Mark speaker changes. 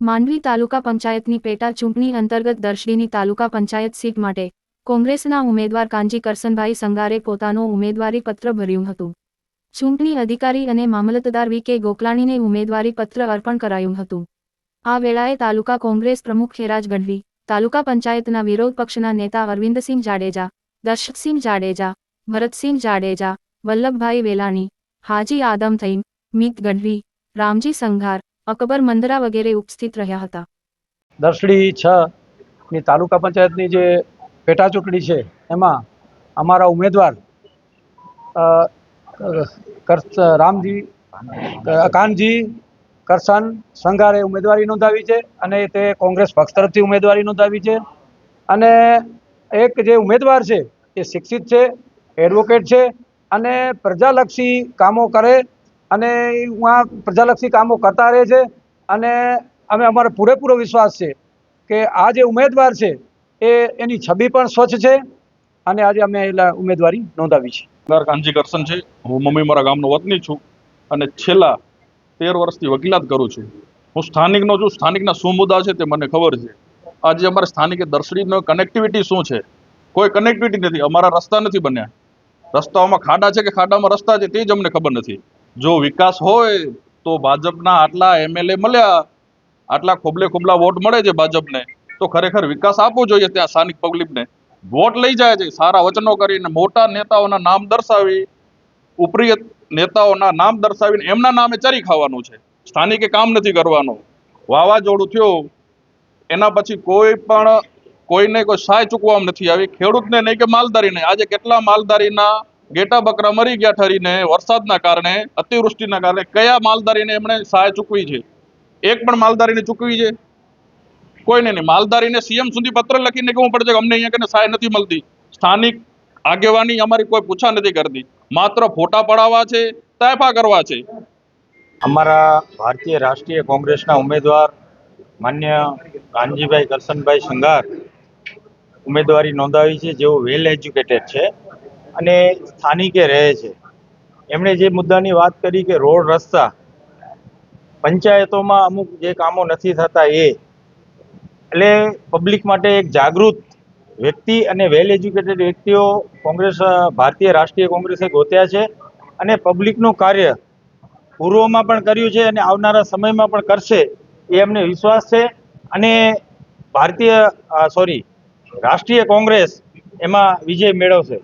Speaker 1: માંડવી તાલુકા પંચાયતની પેટા ચૂંટણી અંતર્ગત દર્શડીની તાલુકા પંચાયત સીટ માટે કોંગ્રેસના ઉમેદવાર કાંજી કરસનભાઈ સંગારે પોતાનો ઉમેદવારી પત્ર ભર્યું હતું. ચૂંટણી અધિકારી અને મામલતદાર વી કે ગોકલાણીને ઉમેદવારી પત્ર અર્પણ કરાયું હતું. આ વેળાએ તાલુકા કોંગ્રેસ પ્રમુખ ખેરાજ ગઢવી, તાલુકા પંચાયતના વિરોધ પક્ષના નેતા અરવિંદસિંહ જાડેજા, દર્શકસિંહ જાડેજા, ભરતસિંહ જાડેજા, વલ્લભભાઈ વેલાણી, હાજી આદમ થઈમ, મિત ગઢવી, રામજી સંઘાર અકબર મંદરા વગેરે ઉપસ્થિત રહ્યા હતા.
Speaker 2: દર્શડી છ ની તાલુકા પંચાયતની જે પેટા ચૂંટણી છે, એમાં અમારા ઉમેદવાર રામજી, કાનજી કરસન સંઘારે ઉમેદવારી નોંધાવી છે અને તે કોંગ્રેસ પક્ષ તરફથી ઉમેદવારી નોંધાવી છે. અને એક જે ઉમેદવાર છે, એ શિક્ષિત છે એડવોકેટ છે અને પ્રજાલક્ષી કામો કરે અને ઉहाँ પ્રજાલક્ષી કામો કરતા રહે છે. અને અમે અમારો પૂરેપૂરો વિશ્વાસ છે કે આ જે ઉમેદવાર છે, એ એની છબી પણ સ્વચ્છ છે અને આજે અમે ઉમેદવારી નોંધાવી છે.
Speaker 3: કાનજી કરસન છે. હું મમ્મી મારા ગામનો વતની છું અને છેલ્લા તેર વર્ષથી વકીલાત કરું છું. હું સ્થાનિકનો છું, સ્થાનિકના શું મુદ્દા છે તે મને ખબર છે. આજે અમારે સ્થાનિકે દર્શડીનો કનેક્ટિવિટી શું છે? કોઈ કનેક્ટિવિટી નથી, અમારા રસ્તા નથી બન્યા. રસ્તાઓમાં ખાડા છે કે ખાડામાં રસ્તા છે તે જ અમને ખબર નથી. જો વિકાસ હોય તો ભાજપના આટલા એમએલએ મળ્યા, આટલા ખોબલે ખોબલા વોટ મળે છે ભાજપને, તો ખરેખર વિકાસ આપવો જોઈએ ત્યાં સ્થાનિક પબ્લિકને. વોટ લઈ જાય છે, સારા વચનો કરીને મોટા નેતાઓના નામ દર્શાવી, ઉપરી નેતાઓના નામ દર્શાવીને એમના નામે ચરી ખાવાનું છે. સ્થાનિકે કામ નથી કરવાનું. વાવાઝોડું થયું, એના પછી કોઈ પણ કોઈને કોઈ સહાય ચૂકવવામાં નથી આવી. ખેડૂતને નહીં કે માલધારીને. આજે કેટલા માલધારીના ગેટા બકરા મરી ગયા ઠરીને, વરસાદના કારણે, અતિવૃષ્ટિના કારણે કયા માલધારીને એમણે સહાય ચૂકવી છે? એક પણ માલધારીને ચૂકવી છે? કોઈને નહીં. માલધારીને સીએમ સુધી પત્ર લખીને કહેવું પડશે અમને અહીંયા કને સહાય નથી મળતી? સ્થાનિક આગેવાની અમારી કોઈ પૂછા નથી કરતી. માત્ર ફોટા પડાવવા છે, તાયફા કરવા છે.
Speaker 4: અમારા ભારતીય રાષ્ટ્રીય કોંગ્રેસના ઉમેદવાર માન્ય કાનજીભાઈ કરશનભાઈ સંઘાર ઉમેદવારી નોંધાવી છે. જેઓ વેલ એજ્યુકેટેડ છે. અને સ્થાનિકે રહે છે. એમણે જે મુદ્દાની વાત કરી કે રોડ રસ્તા, પંચાયતોમાં અમુક જે કામો નથી થતા એ, એટલે પબ્લિક માટે એક જાગૃત વ્યક્તિ અને વેલ એજ્યુકેટેડ વ્યક્તિઓ કોંગ્રેસ, ભારતીય રાષ્ટ્રીય કોંગ્રેસે ગોત્યા છે અને પબ્લિકનું કાર્ય પૂર્વમાં પણ કર્યું છે અને આવનારા સમયમાં પણ કરશે એ અમને વિશ્વાસ છે. અને ભારતીય સોરી રાષ્ટ્રીય કોંગ્રેસ એમાં વિજય મેળવશે.